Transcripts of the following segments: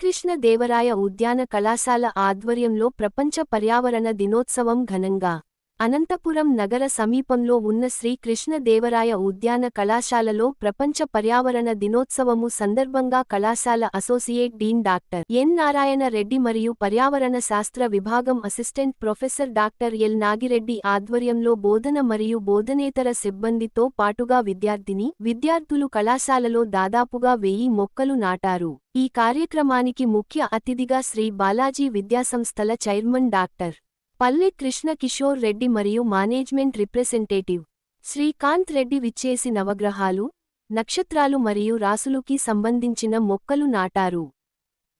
శ్రీకృష్ణ దేవరాయ ఉద్యాన కళాశాల ఆధ్వర్యంలో ప్రపంచ పర్యావరణ దినోత్సవం ఘనంగా అనంతపురం నగర సమీపంలో ఉన్న శ్రీకృష్ణదేవరాయ ఉద్యాన కళాశాలలో ప్రపంచ పర్యావరణ దినోత్సవము సందర్భంగా కళాశాల associate dean doctor N Narayana Reddy మరియు పర్యావరణ శాస్త్ర విభాగం assistant professor doctor L Nagireddy ఆధ్వర్యంలో బోధన మరియు బోధనేతర సిబ్బందితో పాటుగా విద్యార్థిని విద్యార్థులు కళాశాలలో దాదాపుగా వెయ్యి మొక్కలు నాటారు. ఈ కార్యక్రమానికి ముఖ్య అతిథిగా శ్రీ బాలాజీ విద్యాసంస్థల చైర్మన్ డాక్టర్ పల్లె కృష్ణ కిషోర్ రెడ్డి మరియు మేనేజ్మెంట్ రిప్రజెంటేటివ్ శ్రీకాంత్ రెడ్డి విచ్చేసి నవగ్రహాలు నక్షత్రాలు మరియు రాసులుకి సంబంధించిన మొక్కలు నాటారు.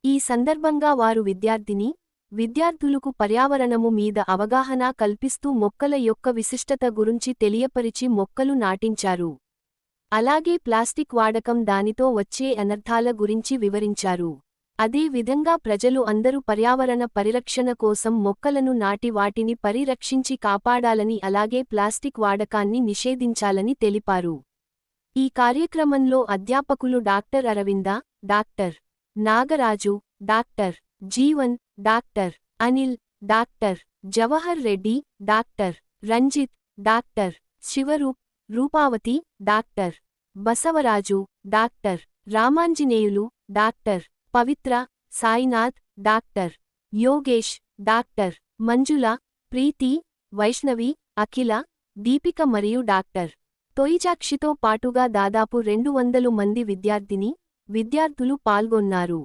ఈ సందర్భంగా వారు విద్యార్థిని విద్యార్థులకు పర్యావరణము మీద అవగాహన కల్పిస్తూ మొక్కల యొక్క విశిష్టత గురించి తెలియపరిచి మొక్కలు నాటించారు. అలాగే ప్లాస్టిక్ వాడకం దానితో వచ్చే అనర్థాల గురించి వివరించారు. అదే విధంగా ప్రజలు అందరూ పర్యావరణ పరిరక్షణ కోసం మొక్కలను నాటి వాటిని పరిరక్షించి కాపాడాలని అలాగే ప్లాస్టిక్ వాడకాన్ని నిషేధించాలని తెలిపారు. ఈ కార్యక్రమంలో అధ్యాపకులు doctor Aravinda doctor Nagaraju doctor Jeevan doctor Anil doctor Jawahar Reddy doctor Ranjith doctor Shivaroop Roopavathi doctor Basavaraju doctor Ramanjaneyulu doctor Pavitra Sainath doctor. Yogesh doctor. Manjula Preethi Vaishnavi Akhila Deepika మరియు doctor. తొయిజాక్షితో పాటుగా దాదాపు రెండు వందలు మంది విద్యార్థిని విద్యార్థులు పాల్గొన్నారు.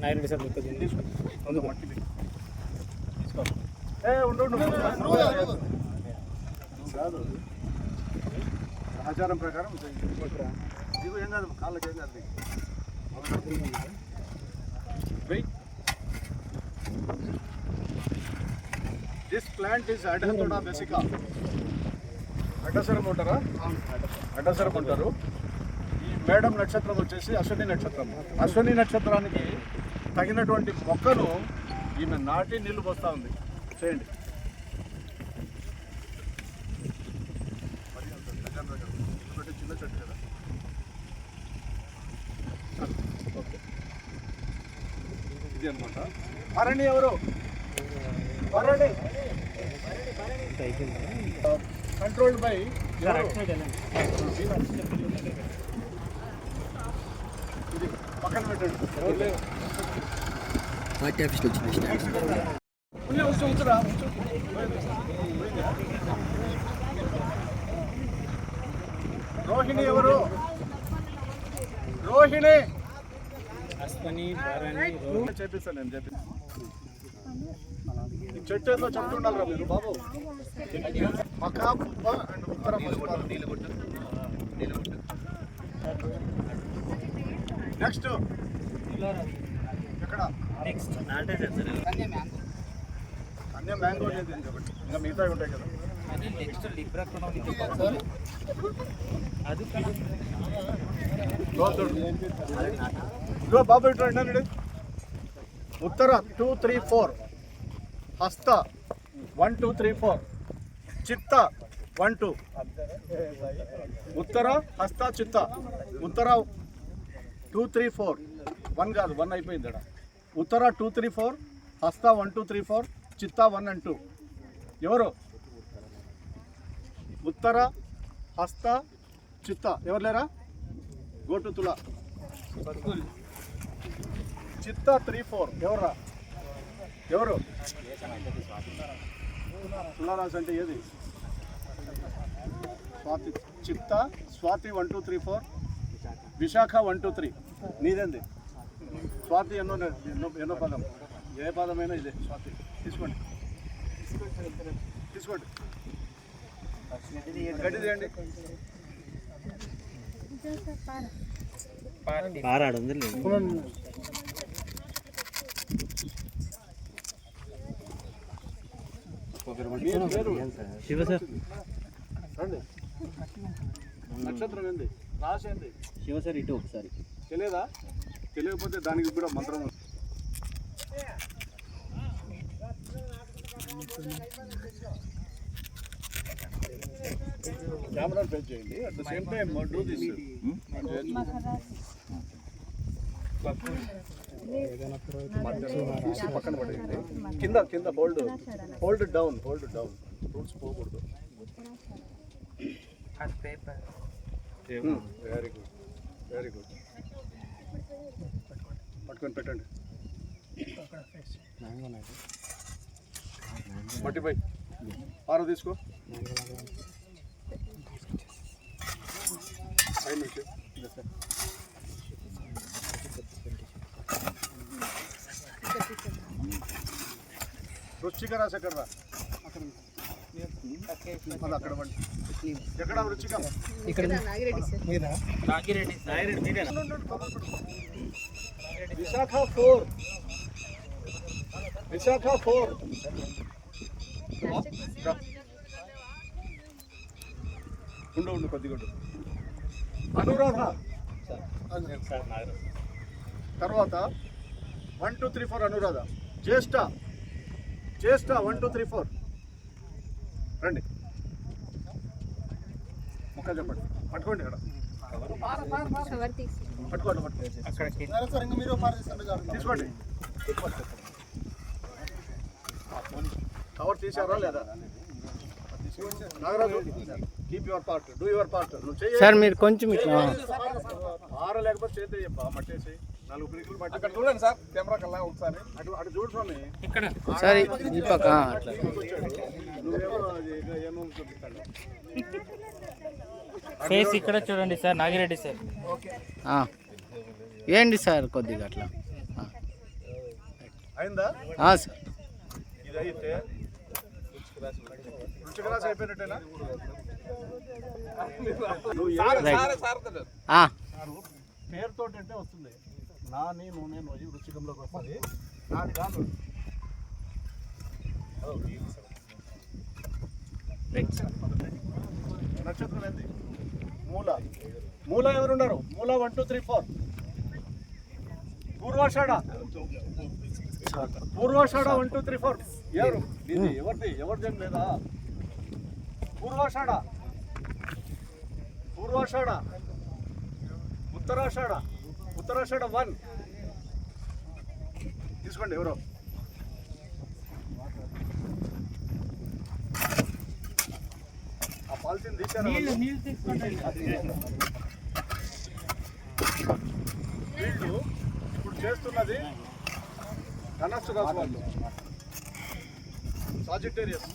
Naidu sir ముందు కాదు ఆచారం ప్రకారం ఇదిగో ఏం కాదు కాళ్ళకి ఏం కాదు this plant is Adhatoda vasica అడ్డసరం ఉంటారా? అడ్డసరం ఉంటారు. ఈ మేడం నక్షత్రం వచ్చేసి అశ్విని నక్షత్రం. అశ్విని నక్షత్రానికి తగినటువంటి మొక్కను ఈమె నాటి నీళ్ళు పోస్తా ఉంది. చేయండి. చిన్న చెట్టు కదా. ఓకే. ఇది అనమాట. అరణి ఎవరు? అరణి. కంట్రోల్డ్ బై ఇది పక్కన పెట్టండి. ఉండే ఉంచు ఉంచురా ఉంచు రోహిణి ఎవరు? రోహిణి! చేపిస్తాను నేను చేపిస్తాను చెట్టు ఏదో చెప్తుండాలిరా మీరు బాబు. Magha Pubba and Uttara next next అన్నీ మ్యాంగో లేదు ఇంకొకటి ఇంకా మిగతా ఉంటాయి కదా. అది నెక్స్ట్ లిబ్రా అది చూడు, చూడు. ఇదిగో బాబు ఇటు. Uttara two three four Hasta one two three four Chitta one two Uttara Hasta Chitta. Uttara two three four one కాదు వన్ అయిపోయింది ఇక్కడ Uttara two three four Hasta one two three four Chitta one and two. ఎవరు? ఉత్తర హస్త చిత్త. ఎవరు లేరా? Goat తుల చిత్త three four. ఎవర్రా? ఎవరు? తులారాశి అంటే ఏది? Swati Chitta Swati one two three four Vishakha one two three. నీదేంది? Swati ఎన్నో ఎన్నో ఎన్నో పదం. ఏ పదమైనా ఇదే స్వాతి. తీసుకోండి. తీసుకోండి. గడ్డి తీయండి. పారాడు ఉంది మీరు లేరు. శివ సార్ రండి నక్షత్రం ఏంది? రాశి ఏంది? శివ సార్ ఇటు ఒకసారి. తెలియదా తెలియకపోతే దానికి కూడా మంత్రం ఉంది. కెమెరా పే చేయండి. At the same time do this పక్కన పడేయండి. కింద కింద hold hold down hold down fruits పోకూడదు. వెరీ గుడ్ వెరీ గుడ్ పట్టుకొని పెట్టండి మట్టి పై ఆరో తీసుకో ఐదు నుంచి వృశ్చిక రాశి ఎక్కడ అక్కడ ఎక్కడ వృశ్చికం నాగిరెడ్డి నాగిరెడ్డి విశాఖ ఫోర్ విశాఖ ఫోర్ ఉండు ఉండు కొద్దిగా అనురాధ తర్వాత one two three four Anuradha Jyeshtha Jyeshtha one two three four రండి. ముక్క చెప్పండి. పట్టుకోండి ఇక్కడ. పట్టుకోండి తీసుకోండి. కవర్ తీసారా లేదా? Nagaraju keep your part do your part నువ్వు సార్ మీరు కొంచెం ఇట్లా ఆర లేకపోతే చేతే చెప్పా మట్టేసి. నాలుగు పిరికలు మట్టి అక్కడ చూడండి సార్ కెమెరా కల్లా ఒకసారి అటు అటు చూడు స్వామి. ఇక్కడ. సార్ ఈ పక్క అట్లా. ఫేస్ ఇక్కడ చూడండి సార్ నాగిరెడ్డి సార్. ఆ. ఏంటి సార్ కొద్దిగా అట్లా? ఆ. అయిందా? ఆ, సార్. పేరుతో అంటే వస్తుంది. నాని నూనె నొయ్యి రుచికంలోకి వస్తుంది. నక్షత్రం ఏంది మూల. మూల ఎవరున్నారు? Moola one two three four Purvashadha Purvashadha one two three four ఎవరు? ఇది ఎవరిది? ఎవరిది లేదా పూర్వాషాఢ పూర్వాషాఢ ఉత్తరాషాఢ ఉత్తరాషాఢ వన్ తీసుకోండి ఎవరో. వాళ్ళు? ఇప్పుడు చేస్తున్నది ధనస్సు రాసు వాళ్ళు. సాజిటేరియస్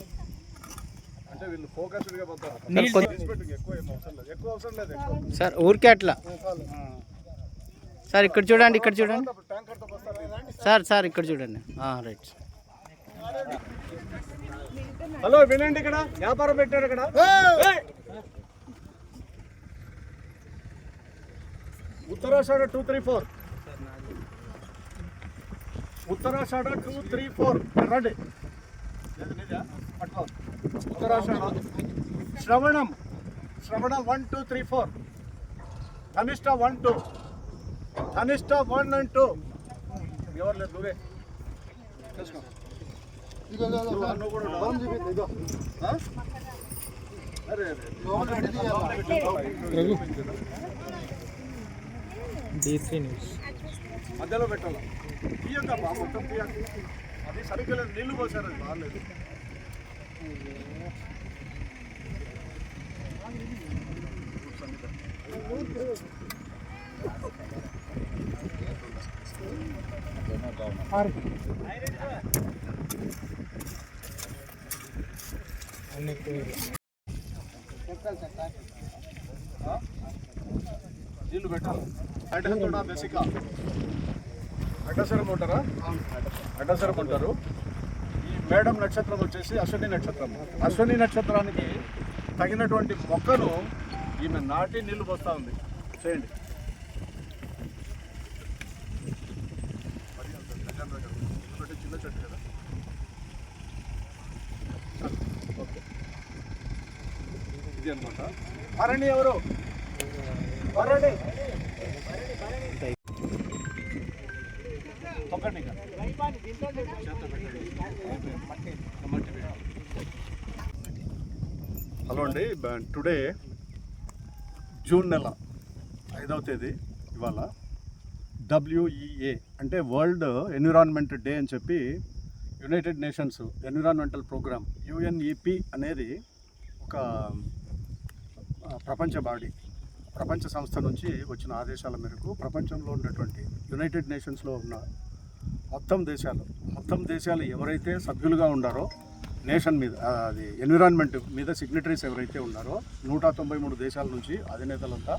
అంటే వీళ్ళు ఫోకస్డ్గా పోతారు ఎక్కువ ఏం అవసరం లేదు. ఎక్కువ అవసరం లేదు ఎక్కువ. సార్ ఊరికే అట్లా. సార్ ఇక్కడ చూడండి ఇక్కడ చూడండి. సార్ సార్ ఇక్కడ చూడండి. ఆ, రైట్. హలో వినండి ఇక్కడ. వ్యాపారం పెట్టారు ఇక్కడ! Uttarashadha two three four. Uttarashadha two three four. రండి. Uttarashadha. Shravanam. Shravana one two three four. Dhanishta one two. Dhanishta one and two. ఎవరు లేదు నువ్వే. చేసుకో నువ్వు నువ్వు అరే అరే మధ్యలో పెట్టాలి? తీయంగా బా మొత్తం అది సరిగ్గా లేదు నీళ్ళు పోసారు అది బాగాలేదు. నీళ్ళు పెట్టాలి అడ్డంతోడా బేసిక్ అడ్డసరం ఉంటారా అడ్డసరం ఉంటారు ఈ మేడం నక్షత్రం వచ్చేసి అశ్వని నక్షత్రం అశ్వని నక్షత్రానికి తగినటువంటి మొక్కను ఈమె నాటి నీళ్ళు పోస్తూ ఉంది చేయండి చిన్న చెట్టు కదా ఇది అనమాట భరణి ఎవరు? భరణి. హలో అండి టుడే జూన్ నెల ఐదవ తేదీ ఇవాళ. డబ్ల్యూఈఏ అంటే వరల్డ్ ఎన్విరాన్మెంట్ డే అని చెప్పి united nations environmental program UNEP అనేది ఒక ప్రపంచ బాడీ ప్రపంచ సంస్థ నుంచి వచ్చిన ఆదేశాల మేరకు ప్రపంచంలో ఉన్నటువంటి యునైటెడ్ నేషన్స్లో ఉన్న మొత్తం దేశాలు మొత్తం దేశాలు ఎవరైతే సభ్యులుగా ఉన్నారో నేషన్ మీద అది ఎన్విరాన్మెంట్ మీద సిగ్నటరీస్ ఎవరైతే ఉన్నారో నూట తొంభై మూడు దేశాల నుంచి అధినేతలంతా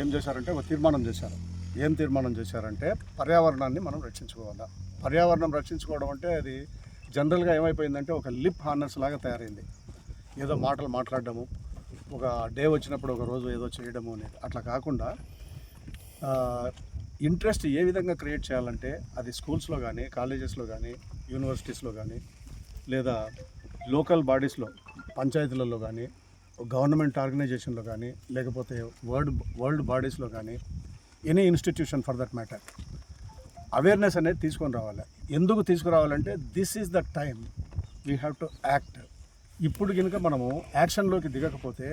ఏం చేశారంటే ఒక తీర్మానం చేశారు. ఏం తీర్మానం చేశారంటే పర్యావరణాన్ని మనం రక్షించుకోవాలా. పర్యావరణం రక్షించుకోవడం అంటే అది జనరల్గా ఏమైపోయిందంటే ఒక లిప్ హార్నర్స్ లాగా తయారైంది. ఏదో మాటలు మాట్లాడడము ఒక డే వచ్చినప్పుడు ఒక రోజు ఏదో చేయడము అనేది. అట్లా కాకుండా ఇంట్రెస్ట్ ఏ విధంగా క్రియేట్ చేయాలంటే అది స్కూల్స్లో కానీ కాలేజెస్లో కానీ యూనివర్సిటీస్లో కానీ లేదా లోకల్ బాడీస్లో పంచాయతీలలో కానీ గవర్నమెంట్ ఆర్గనైజేషన్లో కానీ లేకపోతే వరల్డ్ వరల్డ్ బాడీస్లో కానీ any institution for that matter awareness అనేది తీసుకొని రావాలి. ఎందుకు తీసుకురావాలంటే this is the time we have to act ఇప్పుడు కనుక మనము యాక్షన్లోకి దిగకపోతే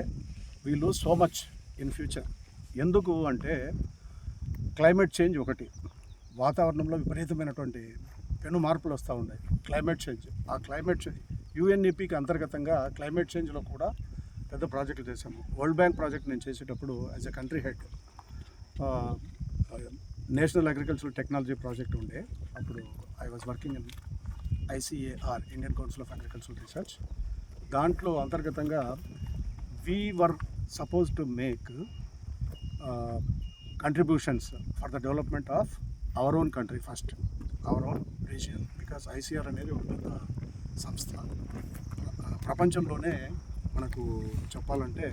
we lose so much in future ఎందుకు అంటే క్లైమేట్ చేంజ్ ఒకటి. వాతావరణంలో విపరీతమైనటువంటి పెను మార్పులు వస్తూ ఉన్నాయి. Climate change. ఆ క్లైమేట్ చేంజ్ యుఎన్ఈపికి అంతర్గతంగా క్లైమేట్ చేంజ్లో కూడా పెద్ద ప్రాజెక్టులు చేశాము. వరల్డ్ బ్యాంక్ ప్రాజెక్ట్ నేను చేసేటప్పుడు as a country head national agricultural technology project ఉండే. అప్పుడు I was working in ICAR Indian council of agricultural research దాంట్లో అంతర్గతంగా we were supposed to make contributions for the development of our own country first our own region because ICR అనేది ఒక పెద్ద సంస్థ. ప్రపంచంలోనే మనకు చెప్పాలంటే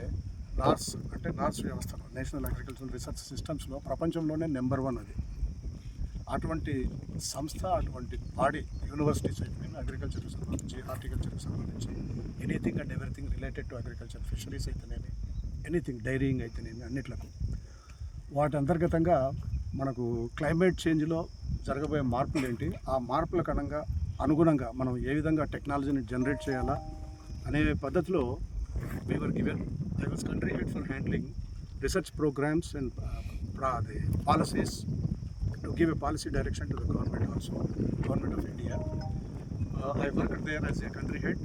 నార్స్ అంటే నార్స్ వ్యవస్థ నేషనల్ అగ్రికల్చరల్ రీసెర్చ్ సిస్టమ్స్లో ప్రపంచంలోనే నెంబర్ వన్ అది. అటువంటి సంస్థ అటువంటి బాడీ యూనివర్సిటీస్ అయిపోయిన అగ్రికల్చర్కి సంబంధించి హార్టికల్చర్కి సంబంధించి anything and everything related to agriculture fisheries అయితేనేమి ఎనీథింగ్ డైరీయింగ్ అయితేనేమి అన్నిట్లకు. వాటి అంతర్గతంగా మనకు క్లైమేట్ చేంజ్లో జరగబోయే మార్పులు ఏంటి ఆ మార్పుల కణంగా అనుగుణంగా మనం ఏ విధంగా టెక్నాలజీని జనరేట్ చేయాలా అనే పద్ధతిలో we are given I was country head for handling research programs and అది policies to give a policy direction to the government also government of India I work there as a country head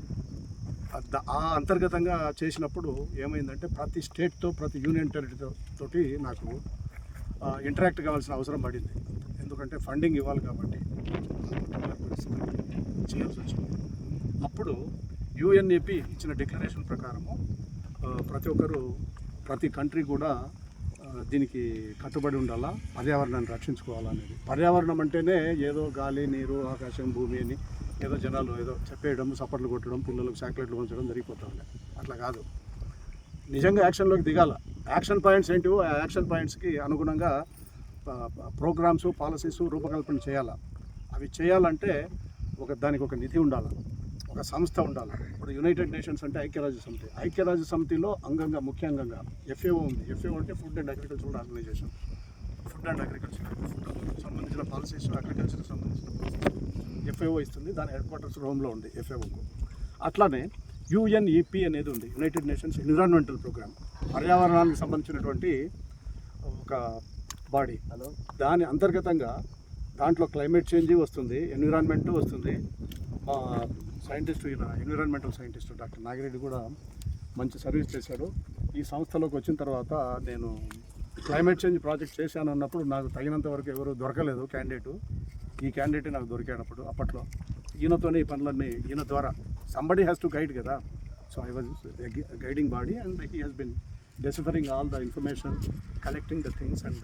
ఆ అంతర్గతంగా చేసినప్పుడు ఏమైందంటే ప్రతి స్టేట్తో ప్రతి union టెరిటరీతో తోటి నాకు interact కావాల్సిన అవసరం పడింది. ఎందుకంటే ఫండింగ్ ఇవ్వాలి కాబట్టి. చేయాల్సి వచ్చింది. అప్పుడు యుఎన్ఏపి ఇచ్చిన డిక్లరేషన్ ప్రకారము ప్రతి ఒక్కరు ప్రతి కంట్రీ కూడా దీనికి కట్టుబడి ఉండాలా? పర్యావరణాన్ని రక్షించుకోవాలనేది పర్యావరణం అంటేనే ఏదో గాలి నీరు ఆకాశం భూమి అని ఏదో జనాలు ఏదో చెప్పేయడం సపట్లు కొట్టడం పిల్లలకు చాక్లెట్లు పంచడం జరిగిపోతుంది. అట్లా కాదు. నిజంగా యాక్షన్లోకి దిగాల. యాక్షన్ పాయింట్స్ ఏంటివో ఆ యాక్షన్ పాయింట్స్కి అనుగుణంగా ప్రోగ్రామ్స్ పాలసీస్ రూపకల్పన చేయాలా. అవి చేయాలంటే ఒక దానికి ఒక నిధి ఉండాలి. ఒక సంస్థ ఉండాలి. ఇప్పుడు యునైటెడ్ నేషన్స్ అంటే ఐక్యరాజ్య సమితి. ఐక్యరాజ్య సమితిలో అంగంగా ముఖ్య అంగంగా ఎఫ్ఏఓ ఉంది. ఎఫ్ఏఓ అంటే food and agriculture organization food and agriculture సంబంధించిన పాలసీస్ అగ్రికల్చర్కి సంబంధించిన ఎఫ్ఏఓ ఇస్తుంది. దాని హెడ్ క్వార్టర్స్ రోమ్లో ఉంది ఎఫ్ఏఓకు అట్లానే యుఎన్ఈపి అనేది ఉంది. యునైటెడ్ నేషన్స్ ఎన్విరాన్మెంటల్ ప్రోగ్రామ్ పర్యావరణానికి సంబంధించినటువంటి ఒక బాడీ హలో దాని అంతర్గతంగా దాంట్లో క్లైమేట్ చేంజ్ వస్తుంది ఎన్విరాన్మెంట్ వస్తుంది. సైంటిస్ట్ ఈయన ఎన్విరాన్మెంటల్ సైంటిస్ట్ డాక్టర్ నాగిరెడ్డి కూడా మంచి సర్వీస్ చేశాడు. ఈ సంస్థలోకి వచ్చిన తర్వాత నేను క్లైమేట్ చేంజ్ ప్రాజెక్ట్ చేశాను అన్నప్పుడు నాకు తగినంత వరకు ఎవరు దొరకలేదు క్యాండిడేట్. ఈ క్యాండిడేట్ నాకు దొరికేటప్పుడు అప్పట్లో. ఈయనతోనే ఈ పనులన్నీ ఈయన ద్వారా. సంబడి హ్యాస్ టు గైడ్ కదా. So I was guiding body and he has been deciphering all the information collecting the things and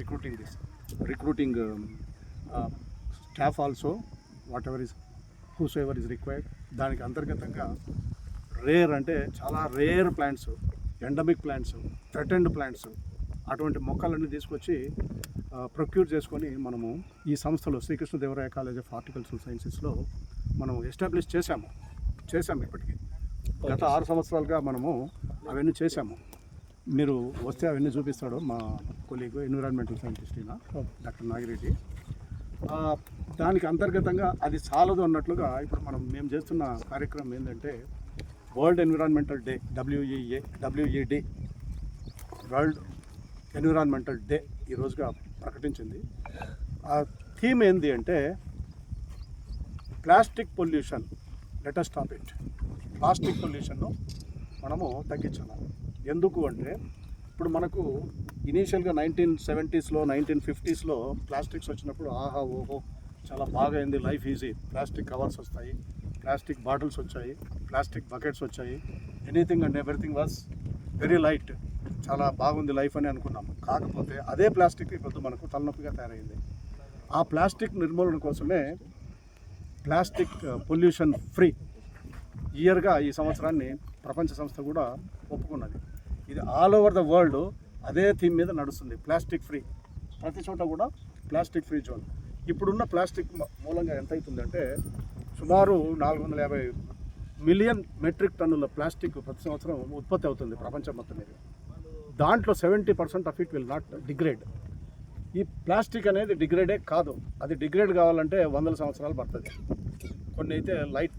recruiting this recruiting staff also whatever also, is, whosoever is required. దానికి అంతర్గతంగా rare అంటే చాలా rare plants endemic plants threatened plants అటువంటి మొక్కలన్నీ తీసుకొచ్చి procure చేసుకొని మనము ఈ సంస్థలో శ్రీకృష్ణదేవరాయ కాలేజ్ ఆఫ్ హార్టికల్చరల్ సైన్సెస్లో మనం ఎస్టాబ్లిష్ చేశాము. చేశాము ఇప్పటికీ. గత ఆరు సంవత్సరాలుగా మనము అవన్నీ చేశాము. మీరు వస్తే అవన్నీ చూపిస్తాడు మా colleague environmental scientist doctor Nagireddy. దానికి అంతర్గతంగా అది చాలదు అన్నట్లుగా ఇప్పుడు మనం మేము చేస్తున్న కార్యక్రమం ఏంటంటే world environmental day WEA WED world environmental day ఈ రోజుగా ప్రకటించింది. ఆ థీమ్ ఏంది అంటే plastic pollution letter stop it. Plastic పొల్యూషన్ను మనము తగ్గించాలి? ఎందుకు అంటే ఇప్పుడు మనకు ఇనీషియల్గా నైన్టీన్ సెవెంటీస్లో నైన్టీన్ ఫిఫ్టీస్లో ప్లాస్టిక్స్ వచ్చినప్పుడు ఆహా ఓహో చాలా బాగా అయింది లైఫ్ ఈజీ ప్లాస్టిక్ కవర్స్ వస్తాయి ప్లాస్టిక్ బాటిల్స్ వచ్చాయి ప్లాస్టిక్ బకెట్స్ వచ్చాయి. Anything and everything was very light చాలా బాగుంది లైఫ్ అని అనుకున్నాం. కాకపోతే అదే ప్లాస్టిక్ ఇప్పుడు మనకు తలనొప్పిగా తయారైంది. ఆ ప్లాస్టిక్ నిర్మూలన కోసమే ప్లాస్టిక్ పొల్యూషన్ ఫ్రీ ఇయర్గా ఈ సంవత్సరాన్ని ప్రపంచ సంస్థ కూడా ఒప్పుకున్నది. ఇది ఆల్ ఓవర్ ద వరల్డ్ అదే థీమ్ మీద నడుస్తుంది ప్లాస్టిక్ ఫ్రీ ప్రతి చోట కూడా ప్లాస్టిక్ ఫ్రీ జోన్ ఇప్పుడున్న ప్లాస్టిక్ మూలంగా ఎంత అవుతుందంటే సుమారు నాలుగు వందల యాభై మిలియన్ మెట్రిక్ టన్నుల ప్లాస్టిక్ ప్రతి సంవత్సరం ఉత్పత్తి అవుతుంది ప్రపంచం మొత్తం మీద. దాంట్లో seventy percent of it will not degrade ఈ ప్లాస్టిక్ అనేది డిగ్రేడే కాదు. అది డిగ్రేడ్ కావాలంటే వందల సంవత్సరాలు పడుతుంది. కొన్ని అయితే లైట్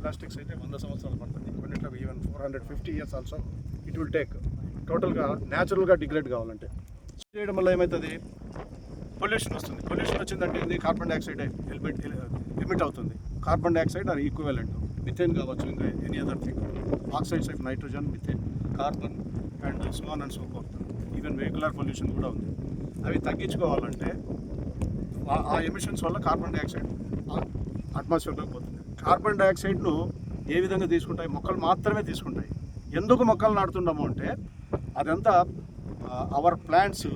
ప్లాస్టిక్స్ అయితే వంద సంవత్సరాలు పడుతుంది. కొన్నిట్లో even four hundred fifty years also it will take టోటల్గా న్యాచురల్గా డిగ్రేడ్ కావాలంటే. చేయడం వల్ల ఏమవుతుంది పొల్యూషన్ వస్తుంది. పొల్యూషన్ వచ్చిందంటే ఏంది? కార్బన్ డైఆక్సైడ్ ఎలిమిట్ ఎమిట్ అవుతుంది. Carbon dioxide or equivalent methane కావచ్చు ఇంకా any other thing oxides of nitrogen methane carbon and zone and so even vehicular pollution కూడా ఉంది. అవి తగ్గించుకోవాలంటే ఆ- ఆ ఎమిషన్స్ వల్ల కార్బన్ డైఆక్సైడ్ అట్మాస్ఫియర్లోకి పోతుంది. కార్బన్ డైఆక్సైడ్ను ఏ విధంగా తీసుకుంటాయి? మొక్కలు మాత్రమే తీసుకుంటాయి. ఎందుకు మొక్కలు నాటుతున్నాము అంటే అదంతా our plants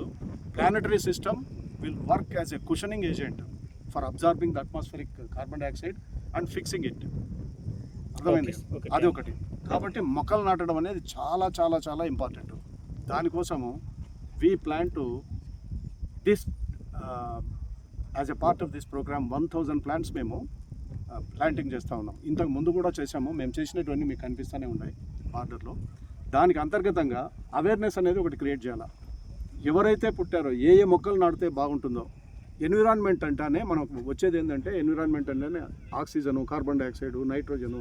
planetary system will work as a cushioning agent for absorbing the atmospheric carbon dioxide and fixing it అర్థమైంది. అది ఒకటి. కాబట్టి మొక్కలు నాటడం అనేది చాలా చాలా చాలా ఇంపార్టెంట్ దానికోసము we plan to this as a part of this program one thousand plants మేము ప్లాంటింగ్ చేస్తూ ఉన్నాం. ఇంతకు ముందు కూడా చేసాము మేము చేసినటువంటి మీకు కనిపిస్తూనే ఉన్నాయి. బార్డర్లో. దానికి అంతర్గతంగా అవేర్నెస్ అనేది ఒకటి క్రియేట్ చేయాలి? ఎవరైతే పుట్టారో ఏ ఏ మొక్కలు నాటితే బాగుంటుందో ఎన్విరాన్మెంట్ అంటేనే మనకు వచ్చేది ఏంటంటే ఎన్విరాన్మెంట్ అంటేనే ఆక్సిజను కార్బన్ డైఆక్సైడ్ నైట్రోజను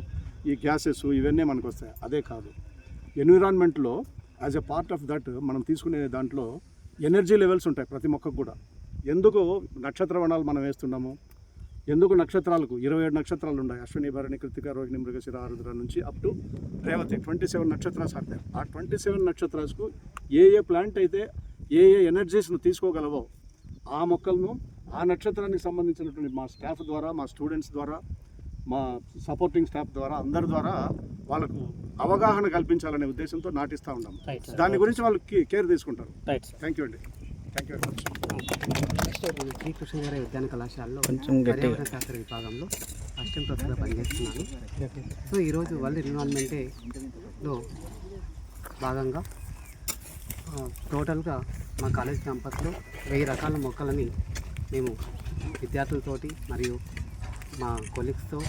ఈ గ్యాసెస్ ఇవన్నీ మనకు వస్తాయి. అదే కాదు. ఎన్విరాన్మెంట్లో as a part of that మనం తీసుకునే దాంట్లో ఎనర్జీ లెవెల్స్ ఉంటాయి ప్రతి మొక్కకు కూడా. ఎందుకు నక్షత్ర వనాలు మనం వేస్తున్నాము? ఎందుకు నక్షత్రాలకు? ఇరవై ఏడు నక్షత్రాలు ఉన్నాయి. అశ్విని భరణి కృతిక రోహిణి మృగశిర ఆరుద్ర నుంచి up to Revati. Twenty seven nakshatras there. ఆ ట్వంటీ సెవెన్ నక్షత్రాస్కు ఏ ఏ ప్లాంట్ అయితే ఏ ఏ ఎనర్జీస్ను తీసుకోగలవో ఆ మొక్కలను ఆ నక్షత్రానికి సంబంధించినటువంటి మా స్టాఫ్ ద్వారా మా స్టూడెంట్స్ ద్వారా మా సపోర్టింగ్ స్టాఫ్ ద్వారా అందరి ద్వారా వాళ్ళకు అవగాహన కల్పించాలనే ఉద్దేశంతో నాటిస్తూ ఉన్నాం దాని గురించి వాళ్ళు కేర్ తీసుకుంటారు. థ్యాంక్ యూ అండి. నెక్స్ట్ నేను శ్రీకృష్ణ గారి ఉద్యాన కళాశాలలో. పర్యావరణ శాస్త్ర విభాగంలో అసిస్టెంట్ ప్రొఫెసర్గా పనిచేస్తున్నాను. సో ఈరోజు వరల్డ్ ఎన్విరాన్మెంటేలో భాగంగా టోటల్గా మా కాలేజ్ క్యాంపస్లో వెయ్యి రకాల మొక్కలని మేము విద్యార్థులతోటి మరియు మా కొలీగ్స్తో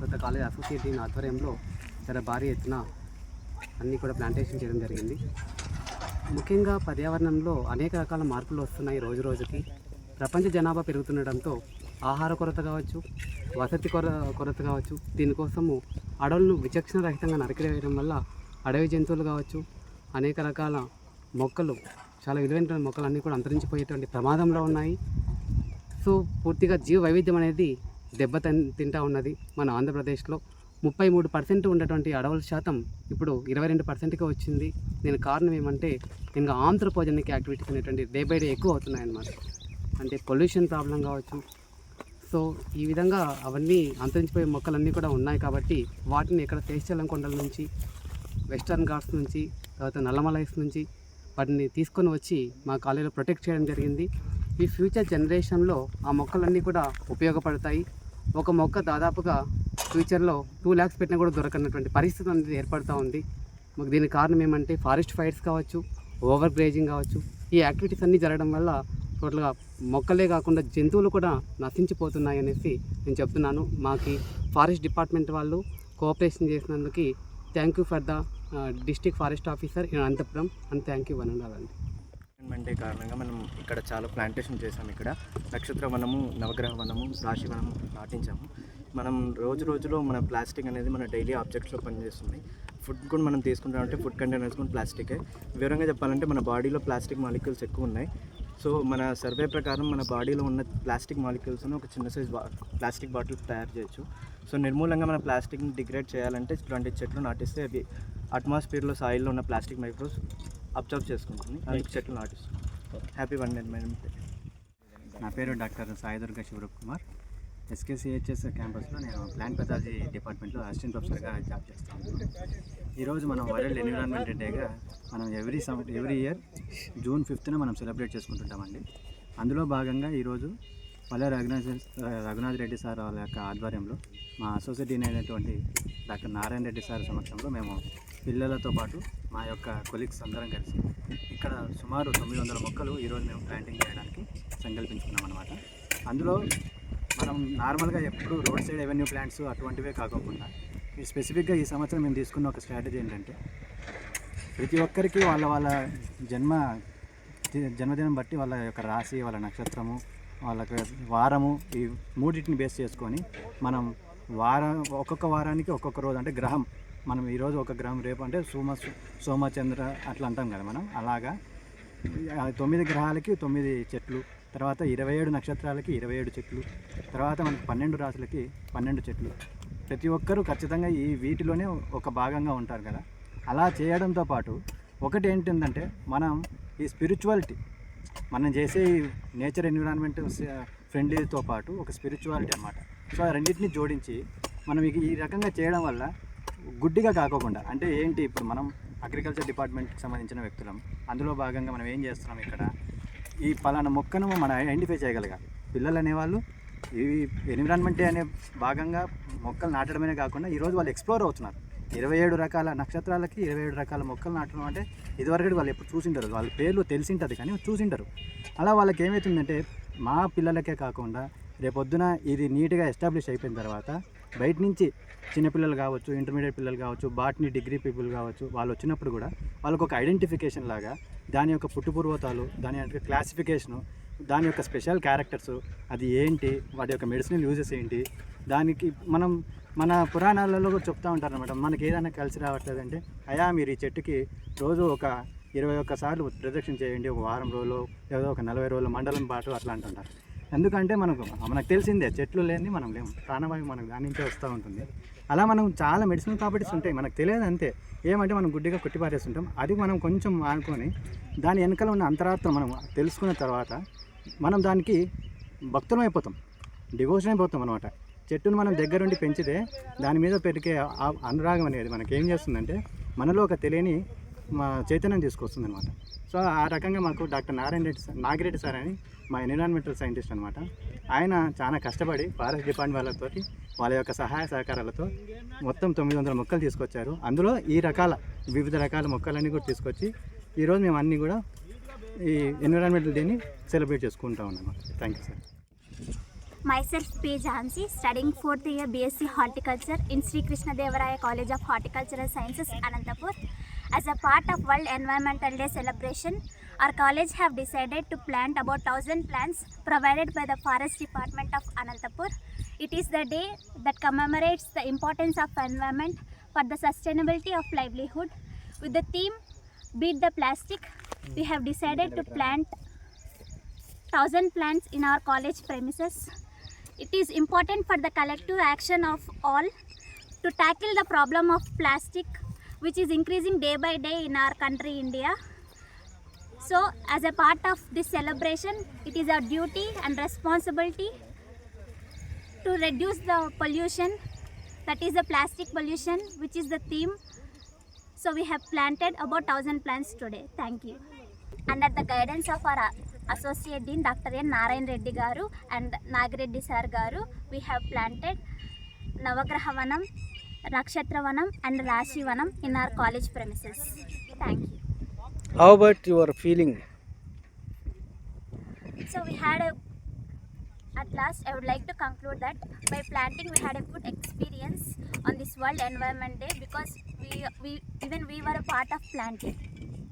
కొత్త కాలేజ్ అసోసియేట్ దీని ఆధ్వర్యంలో చాలా భారీ ఎత్తున అన్నీ కూడా ప్లాంటేషన్ చేయడం జరిగింది. ముఖ్యంగా పర్యావరణంలో అనేక రకాల మార్పులు వస్తున్నాయి రోజు రోజుకి. ప్రపంచ జనాభా పెరుగుతుండటంతో ఆహార కొరత కావచ్చు వసతి కొర కొరత కావచ్చు దీనికోసము అడవులను విచక్షణ రహితంగా నరికివేయడం వల్ల అడవి జంతువులు కావచ్చు అనేక రకాల మొక్కలు చాలా విలువైన మొక్కలు అన్నీ కూడా అంతరించిపోయేటువంటి ప్రమాదంలో ఉన్నాయి. సో పూర్తిగా జీవ వైవిధ్యం అనేది దెబ్బ తింటా ఉన్నది మన ఆంధ్రప్రదేశ్లో. ముప్పై మూడు పర్సెంట్ ఉన్నటువంటి అడవుల శాతం ఇప్పుడు ఇరవై రెండు పర్సెంట్గా వచ్చింది. దీని కారణం ఏమంటే ఇంకా ఆంధ్రపోజనిక్ యాక్టివిటీస్ అనేటువంటి డే బై డే ఎక్కువ అవుతున్నాయి అన్నమాట అంటే పొల్యూషన్ ప్రాబ్లం కావచ్చు. సో ఈ విధంగా అవన్నీ అంతరించిపోయే మొక్కలన్నీ కూడా ఉన్నాయి కాబట్టి వాటిని ఇక్కడ తేశ్చలం కొండల నుంచి వెస్టర్న్ ఘాట్స్ నుంచి తర్వాత నల్లమలైస్ నుంచి వాటిని తీసుకొని వచ్చి మా కాలేజీలో ప్రొటెక్ట్ చేయడం జరిగింది. ఈ ఫ్యూచర్ జనరేషన్లో ఆ మొక్కలన్నీ కూడా ఉపయోగపడతాయి. ఒక మొక్క దాదాపుగా ఫ్యూచర్లో టూ ల్యాక్స్ పెట్టినా కూడా దొరకనటువంటి పరిస్థితి అనేది ఏర్పడుతూ ఉంది. మాకు దీనికి కారణం ఏమంటే ఫారెస్ట్ ఫైర్స్ కావచ్చు ఓవర్ గ్రేజింగ్ కావచ్చు ఈ యాక్టివిటీస్ అన్నీ జరగడం వల్ల టోటల్గా మొక్కలే కాకుండా జంతువులు కూడా నశించిపోతున్నాయి అనేసి నేను చెప్తున్నాను. మాకు ఫారెస్ట్ డిపార్ట్మెంట్ వాళ్ళు కోఆపరేషన్ చేసినందుకు thank you for the district forest officer in Anantapuram and thank you one అంటే కారణంగా మనం ఇక్కడ చాలా ప్లాంటేషన్ చేసాం ఇక్కడ. నక్షత్ర వనము నవగ్రహ వనము రాశి వనము నాటించాము. మనం రోజు రోజులో మన ప్లాస్టిక్ అనేది మన డైలీ ఆబ్జెక్ట్స్లో పనిచేస్తుంది. ఫుడ్ కూడా మనం తీసుకుంటామంటే ఫుడ్ కంటైనర్స్ కూడా ప్లాస్టికే. వివరంగా చెప్పాలంటే మన బాడీలో ప్లాస్టిక్ మాలిక్యూల్స్ ఎక్కువ ఉన్నాయి. సో మన సర్వే ప్రకారం మన బాడీలో ఉన్న ప్లాస్టిక్ మాలిక్యూల్స్ను ఒక చిన్న సైజ్ ప్లాస్టిక్ బాటిల్ తయారు చేయొచ్చు. సో నిర్మూలంగా మన ప్లాస్టిక్ని డిగ్రేడ్ చేయాలంటే ఇట్లాంటి చెట్లు నాటిస్తే అవి అట్మాస్ఫియర్లో సాయిల్లో ఉన్న ప్లాస్టిక్ మైక్రోస్ అబ్జర్వ్ చేసుకుంటుంది. అందుకు చెట్లు నాటిస్తుంది హ్యాపీ వన్ ఎన్వైరన్మెంట్ నా పేరు డాక్టర్ సాయిదుర్గ శివరూప్ కుమార్. ఎస్కేసిహెచ్ఎస్ క్యాంపస్లో నేను ప్లాంట్ పెథాలజీ డిపార్ట్మెంట్లో అసిస్టెంట్ ప్రొఫెసర్గా జాబ్ చేస్తాను ఈరోజు మనం వరల్డ్ ఎన్విరాన్మెంట్ డేగా మనం every some every year June ఫిఫ్త్న మనం సెలబ్రేట్ చేసుకుంటుంటామండి. అందులో భాగంగా ఈరోజు పల్లె రఘునాథ్ రఘునాథ్ రెడ్డి సార్ వాళ్ళ యొక్క ఆధ్వర్యంలో మా అసోసియేట్ అయినటువంటి డాక్టర్ నారాయణ రెడ్డి సార్ సమక్షంలో మేము పిల్లలతో పాటు మా యొక్క కొలీగ్స్ అందరం కలిసి ఇక్కడ సుమారు తొమ్మిది వందల మొక్కలు ఈరోజు మేము ప్లాంటింగ్ చేయడానికి సంకల్పించుకున్నాం అనమాట అందులో మనం నార్మల్గా ఎప్పుడు రోడ్ సైడ్ ఎవెన్యూ ప్లాంట్స్ అటువంటివే కాకోకుండా ఈ స్పెసిఫిక్గా ఈ సంవత్సరం మేము తీసుకున్న ఒక స్ట్రాటజీ ఏంటంటే ప్రతి ఒక్కరికి వాళ్ళ వాళ్ళ జన్మ జన్మదినం బట్టి వాళ్ళ యొక్క రాశి వాళ్ళ నక్షత్రము వాళ్ళకి వారము ఈ మూడింటిని బేస్ చేసుకొని మనం వారం ఒక్కొక్క వారానికి ఒక్కొక్క రోజు అంటే గ్రహం మనం ఈరోజు ఒక గ్రహం రేపు అంటే సోమ సోమచంద్ర అట్లా అంటాం కదా మనం అలాగా తొమ్మిది గ్రహాలకి తొమ్మిది చెట్లు తర్వాత ఇరవై ఏడు నక్షత్రాలకి ఇరవై ఏడు చెట్లు తర్వాత మనకి పన్నెండు రాసులకి పన్నెండు చెట్లు. ప్రతి ఒక్కరూ ఖచ్చితంగా ఈ వీటిలోనే ఒక భాగంగా ఉంటారు కదా. అలా చేయడంతో పాటు ఒకటి ఏంటంటే మనం ఈ స్పిరిచువాలిటీ మనం చేసే నేచర్ ఎన్విరాన్మెంట్ ఫ్రెండ్లీతో పాటు ఒక స్పిరిచువాలిటీ అనమాట సో ఆ రెండింటిని జోడించి మనం ఇక ఈ రకంగా చేయడం వల్ల గుడ్డిగా కాకోకుండా అంటే ఏంటి ఇప్పుడు మనం అగ్రికల్చర్ డిపార్ట్మెంట్కి సంబంధించిన వ్యక్తులం అందులో భాగంగా మనం ఏం చేస్తున్నాం ఇక్కడ? ఈ పలానా మొక్కను మనం ఐడెంటిఫై చేయగలగాలి పిల్లలు అనేవాళ్ళు ఇవి ఎన్విరాన్మెంట్ అనే భాగంగా మొక్కలు నాటడమే కాకుండా ఈరోజు వాళ్ళు ఎక్స్ప్లోర్ అవుతున్నారు. ఇరవై ఏడు రకాల నక్షత్రాలకి ఇరవై ఏడు రకాల మొక్కలు నాటడం అంటే ఇదివరకు వాళ్ళు ఎప్పుడు చూసింటారు. వాళ్ళ పేర్లు తెలిసింటుంది కానీ చూసింటారు. అలా వాళ్ళకి ఏమవుతుందంటే మా పిల్లలకే కాకుండా రేపొద్దున ఇది నీట్గా ఎస్టాబ్లిష్ అయిపోయిన తర్వాత బయట నుంచి చిన్నపిల్లలు కావచ్చు ఇంటర్మీడియట్ పిల్లలు కావచ్చు బాట్ని డిగ్రీ పీపుల్ కావచ్చు వాళ్ళు వచ్చినప్పుడు కూడా వాళ్ళకు ఒక ఐడెంటిఫికేషన్ లాగా దాని యొక్క పుట్టుపూర్వతాలు దాని యొక్క క్లాసిఫికేషను దాని యొక్క స్పెషల్ క్యారెక్టర్స్ అది ఏంటి వాటి యొక్క మెడిసినల్ యూజెస్ ఏంటి దానికి మనం మన పురాణాలలో కూడా చెప్తూ ఉంటారు అనమాట మనకి ఏదైనా కలిసి రావట్లేదు అంటే అయా మీరు ఈ చెట్టుకి రోజు ఒక ఇరవై ఒక్కసార్లు ప్రదక్షిణ చేయండి ఒక వారం రోజులు లేదా ఒక నలభై రోజుల మండలం పాటు అట్లా అంటుంటారు. ఎందుకంటే మనకు మనకు తెలిసిందే చెట్లు లేని మనం లేము ప్రాణవాయువు మనకు దాని నుంచే వస్తూ ఉంటుంది. అలా మనం చాలా మెడిసినల్ ప్రాపర్టీస్ ఉంటాయి మనకు తెలియదు అంతే. ఏమంటే మనం గుడ్డిగా కొట్టిపారేస్తుంటాం అది మనం కొంచెం ఆనుకొని దాని వెనకాల ఉన్న అంతరార్థం మనం తెలుసుకున్న తర్వాత మనం దానికి భక్తులం అయిపోతాం డివోషన్ అయిపోతాం అనమాట చెట్టును మనం దగ్గరుండి పెంచితే దాని మీద పెరిగే అనురాగం అనేది మనకేం ఏం చేస్తుందంటే మనలో ఒక తెలియని మా చైతన్యం తీసుకొస్తుంది అనమాట సో ఆ రకంగా మాకు doctor Narayana Reddy sir Nagireddy sir అని మా ఎన్విరాన్మెంటల్ సైంటిస్ట్ అనమాట ఆయన చాలా కష్టపడి ఫారెస్ట్ డిపార్ట్మెంట్ వాళ్ళతో వాళ్ళ యొక్క సహాయ సహకారాలతో మొత్తం తొమ్మిది వందల మొక్కలు తీసుకొచ్చారు అందులో ఈ రకాల వివిధ రకాల మొక్కలన్నీ కూడా తీసుకొచ్చి ఈరోజు మేము అన్నీ కూడా ఈ ఎన్విరాన్మెంటల్ డేని సెలబ్రేట్ చేసుకుంటా ఉన్నాము thank you sir Myself P. Jhansi, studying fourth year BSc Horticulture in Sri Krishna Devaraya College of Horticultural Sciences, Anantapur. As a part of World Environmental Day celebration, our college have decided to plant about 1000 plants provided by the Forest Department of Anantapur. It is the day that commemorates the importance of environment for the sustainability of livelihood. With the theme Beat the Plastic, we have decided to plant 1000 plants in our college premises. It is important for the collective action of all to tackle the problem of plastic, which is increasing day by day in our country, India. So, as a part of this celebration, it is our duty and responsibility to reduce the pollution, that is the plastic pollution, which is the theme. So, we have planted about 1000 plants today. Thank you. Under the guidance of our Associate Dean Dr. N. Narayan Reddy Garu and Nagireddy Sir we have planted Navagrahavanam, Nakshatravanam and Rashivanam in our college premises. Thank you. How about your feeling? So we had a at last I would like to conclude that by planting we had a good experience on this World Environment Day because we, we even we were a part of planting.